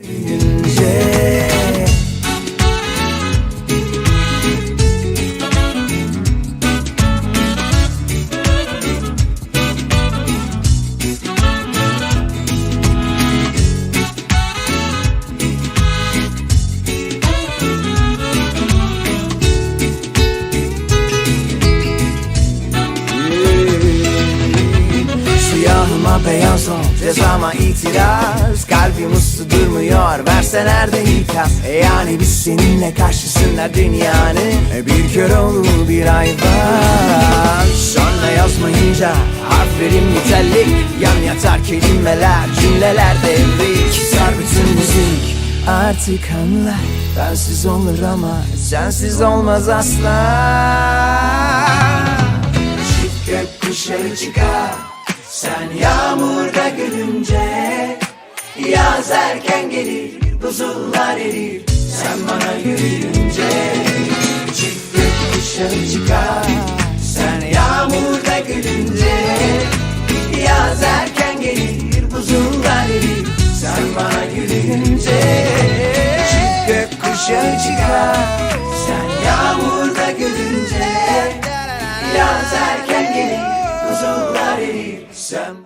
Yeah. Beyaz ol cezama itiraz. Kalbim uslu durmuyor verse nerede ikaz e Yani biz seninle karşısında dünyanın. E Bir kör oğlu bir ay var. Sonra yazmayınca harflerim nitelik Yan yatar kelimeler cümleler devrik. Sar bütün müzik artık anla Bensiz olur ama sensiz olmaz asla. Çift gökkuşağı çıkar Sen yağmurda gülünce Yaz erken gelir Buzullar erir. Sen bana yürüyünce Çift gökkuşağı çıkar. Sen yağmurda gülünce Yaz erken gelir Buzullar erir. Sen bana yürüyünce Çift gökkuşağı çıkar. Sen yağmurda gülünce Yaz